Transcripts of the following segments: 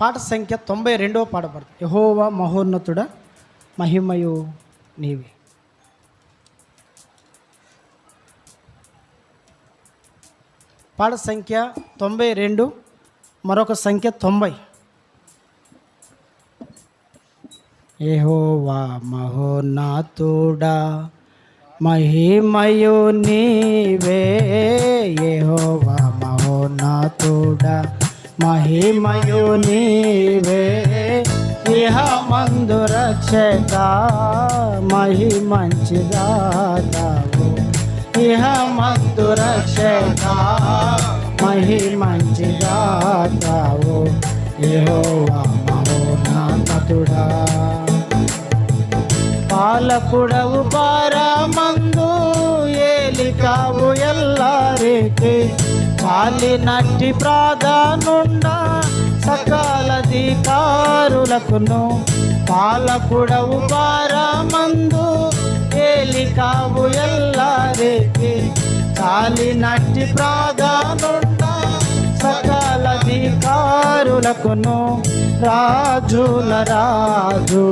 పాట సంఖ్య తొంభై రెండవ పాట పడుతుంది. యహోవా మహోన్నతుడ మహిమయు నీవే. పాట సంఖ్య తొంభై రెండు మరొక సంఖ్య తొంభై. యెహోవా మహోన్నతుడా మహిమయు నీవే. యెహోవా మహోన్నతుడా మహిమయు నీవే ఇహ మందు రక్షక మహిమంచిదాతావు ఇహ మందు రక్షక మహిమంచిదాతావు యెహోవా మహోన్నతుడా. పాలకుడవు పారమందు ఏలికావు ఎల్లారికి పాలినట్టి ప్రాధానుండ సకాలధికారులకును పాలకుడవు పారమందు ఏలికావు ఎల్లారికి. చాలినట్టి ప్రాధానుండ సకలధికారులకును రాజుల రాజు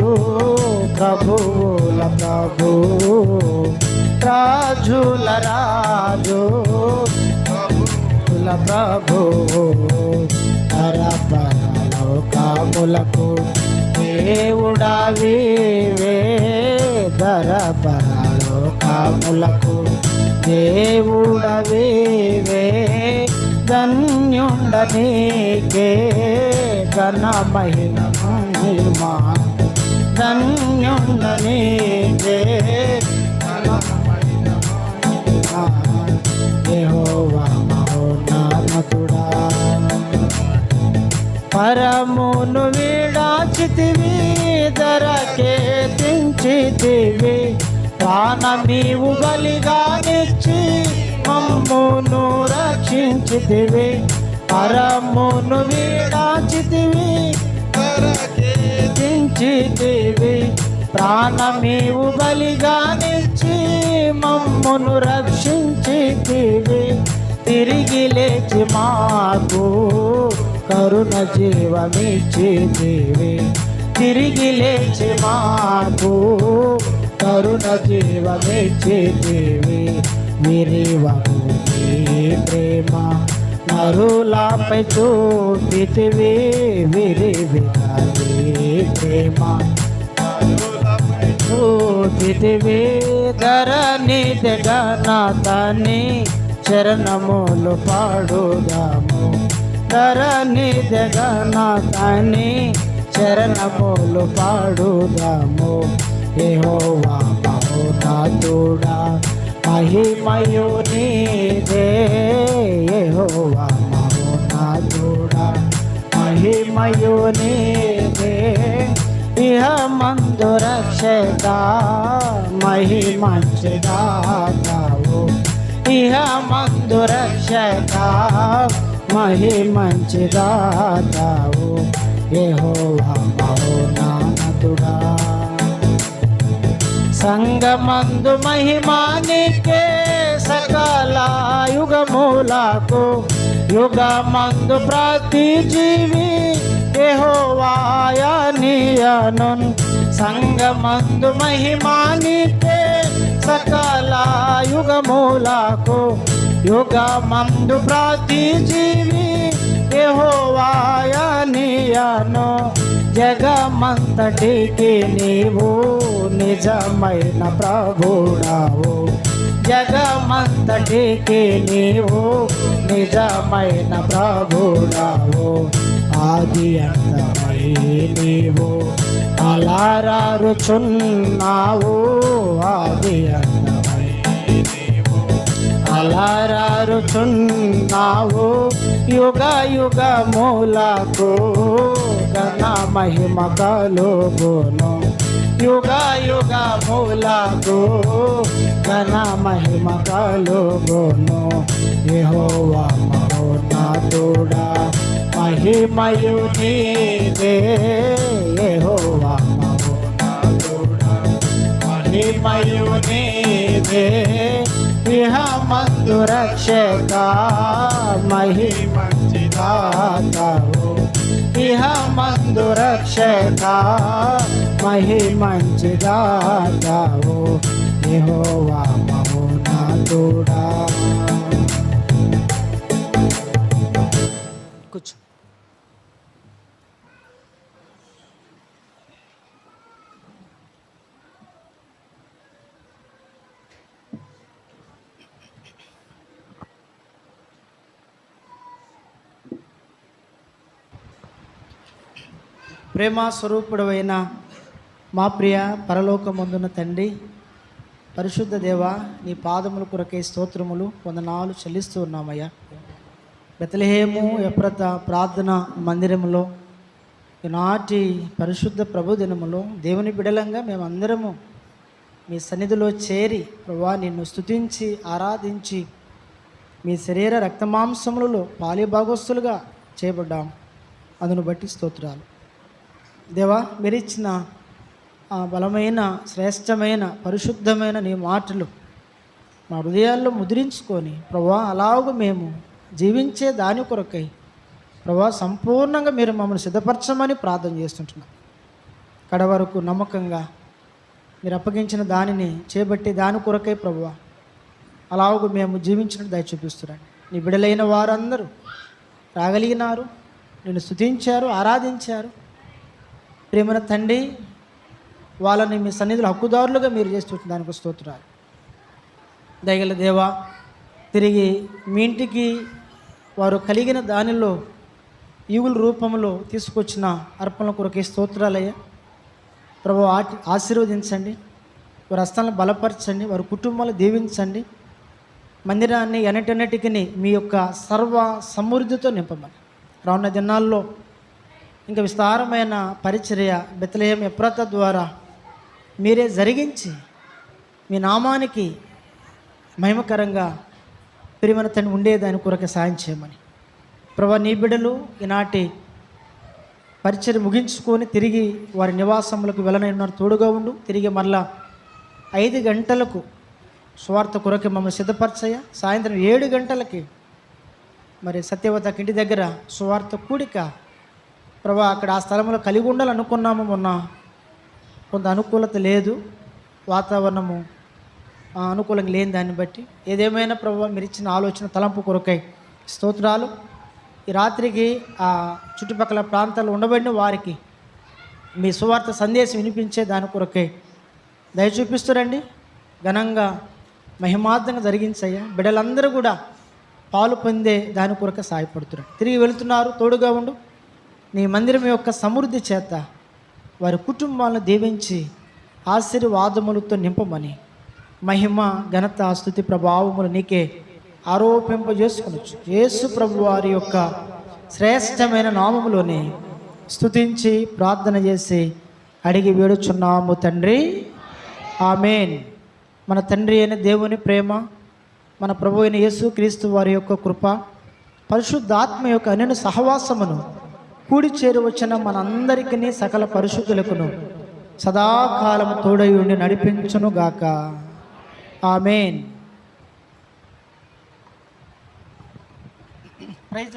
ప్రభువుల ప్రభు రాజుల రాజు. ప్రభువుల ప్రభు లోకములకు దేవుడా వీవే దరపరలోకములకు కాములకు ధన్యుండ నీకే ఘన మహిమ మహిమా. ధన్యుండ నీకే పరమును వీడాచితివి ధరకే తెంచితివి. ప్రాణమీవు బలిగా నిచ్చి మమ్మును రక్షించితివి. పరమును వీడాచితివి తెంచితివి. ప్రాణమీవు బలిగా నిచ్చి మమ్మును రక్షించితివి. తిరిగి లేచి మాకు కరుణ జీవమిచ్చితివి తిరిగి లేచి మాకు కరుణ జీవమిచ్చితివి విరివకు నీ ప్రేమ నరులపై చూపితివి. విరివిగా ప్రేమ చూపితివి. ధరణి జగన్నాథాన్ని చరణములు పాడుదాము. ధరణి జగన్నాథాన్ని చరణములు పాడుదాము. యెహోవా మహోన్నతుడా మహిమయు నీదే యెహోవా మహోన్నతుడా మహిమయు నీదే ఇహ మందు రక్షక మహిమంచిదాతావు ఇహ మందు రక్షక మహిమంచిదాతావు ఏహో మహోన్నతుడా. సంగమందు మహిమానికే సకల యుగములకు యుగమందు ప్రతి జీవి యెహోవాయనియను సంగమందు మహిమానికే సకల యుగములకు యుగమందు ప్రతి జీవి యెహోవాయనియను జగమంతటికి నీవు నిజమైన ప్రభుడావు జగమంతటికి నీవు నిజమైన ప్రభుడావు ఆది అంతమై నీవు అలారారుచున్నావు ఆది అంత అలరారుచున్నావు యుగ యుగ మూలకు ఘన మహిమ కలుగును. యుగ యుగ మూలకు ఘన మహిమ కలుగును. యెహోవా మహోన్నతుడా మహిమయు నీవే. యెహోవా మహోన్నతుడా మహిమయు నీవే. ఇహ మందు రక్షక మహిమంచిదాతవు ఇహ మందు రక్షక మహిమంచిదాతవు యెహోవా మహోన్నతుడా. తోడా ప్రేమ స్వరూపుడమైన మా ప్రియ పరలోకమందున తండ్రి పరిశుద్ధ దేవ నీ పాదముల కొరకే స్తోత్రములు వందనాలు చెల్లిస్తూ ఉన్నామయ్యా. బెతలహేము ఎప్రత ప్రార్థన మందిరములో ఈనాటి పరిశుద్ధ ప్రభు దినములో దేవుని బిడలంగా మేమందరము మీ సన్నిధిలో చేరి ప్రభా నిన్ను స్తుతించి ఆరాధించి మీ శరీర రక్తమాంసములలో పాలిభాగస్తులుగా చేయబడ్డాం. అందును బట్టి స్తోత్రాలు. దేవా మీరిచ్చిన ఆ బలమైన శ్రేష్టమైన పరిశుద్ధమైన నీ మాటలు మా హృదయాల్లో ముద్రించుకొని ప్రభా అలాగ మేము జీవించే దాని కొరకై ప్రభా సంపూర్ణంగా మీరు మమ్మల్ని సిద్ధపరచమని ప్రార్థన చేస్తుంటున్నాం. కడ వరకు నమ్మకంగా మీరు అప్పగించిన దానిని చేపట్టి దాని కొరకై ప్రభువా అలాగ మేము జీవించినట్టు దయ చూపిస్తున్నాను నీ బిడలైన వారందరూ రాగలిగినారు నిన్ను స్తుతించారు ఆరాధించారు. ప్రేమన తండ్రి వాళ్ళని మీ సన్నిధిలో హక్కుదారులుగా మీరు చేస్తున్న దానికి స్తోత్రాలు. దయగల దేవా తిరిగి మీ ఇంటికి వారు కలిగిన దానిలో ఈవుల రూపంలో తీసుకొచ్చిన అర్పణల కొరకే స్తోత్రాలయ్యా. ప్రభు ఆశీర్వదించండి. వారి హస్తాలను బలపరచండి. వారి కుటుంబాలు దీవించండి. మందిరాన్ని ఎనటెన్నటికి మీ యొక్క సర్వ సమృద్ధితో నింపమని. రానున్న దినాల్లో ఇంకా విస్తారమైన పరిచర్య బెతలేయం ఎప్రత ద్వారా మీరే జరిగించి మీ నామానికి మహిమకరంగా ప్రియమైన తను ఉండేదాని కొరకు సాయం చేయమని. ప్రభా నీ బిడ్డలు ఈనాటి పరిచయం ముగించుకొని తిరిగి వారి నివాసములకు వెళ్ళనన్నారు తోడుగా ఉండు. తిరిగి మరలా ఐదు గంటలకు స్వార్థ కొరకు మమ్మల్ని సిద్ధపరచయ సాయంత్రం ఏడు గంటలకి మరి సత్యవత ఇంటి దగ్గర స్వార్థ కూడిక ప్రభా అక్కడ ఆ స్థలంలో కలిగి ఉండాలనుకున్నాము మొన్న. కొంత అనుకూలత లేదు. వాతావరణము ఆ, అనుకూలంగా లేని దాన్ని బట్టి. ఏదేమైనా ప్రభు మీరు ఇచ్చిన ఆలోచన తలంపు కొరకై. స్తోత్రాలు. ఈ రాత్రికి ఆ చుట్టుపక్కల ప్రాంతాలు ఉండబడిన వారికి మీ సువార్త సందేశం వినిపించే దాని కొరకై. దయచూపిస్తురండి. ఘనంగా మహిమార్థంగా జరిగించయ్యా. బిడ్డలందరూ కూడా పాలు పొందే దాని కొరకే సాయపడుతున్నారు. తిరిగి వెళుతున్నారు. తోడుగా ఉండు. నీ మందిరం యొక్క సమృద్ధి చేత వారి కుటుంబాలను దీవించి ఆశీర్వాదములతో నింపమని మహిమ ఘనత స్థుతి ప్రభావములు నీకే ఆరోపింపజేసుకోవచ్చు యేసు ప్రభు వారి యొక్క శ్రేష్టమైన నామములోనే స్థుతించి ప్రార్థన చేసి అడిగి వేడుచున్నాము తండ్రి. ఆమెన్. మన తండ్రి అయిన దేవుని ప్రేమ మన ప్రభు అయిన యేసు క్రీస్తు వారి యొక్క కృప పరిశుద్ధాత్మ యొక్క అనను సహవాసమును కూడి చేరువచ్చిన మనందరికీ సకల పరిశుద్ధులకును సదాకాలం తోడై ఉండి నడిపించునుగాక ఆమెన్. ప్రైజ్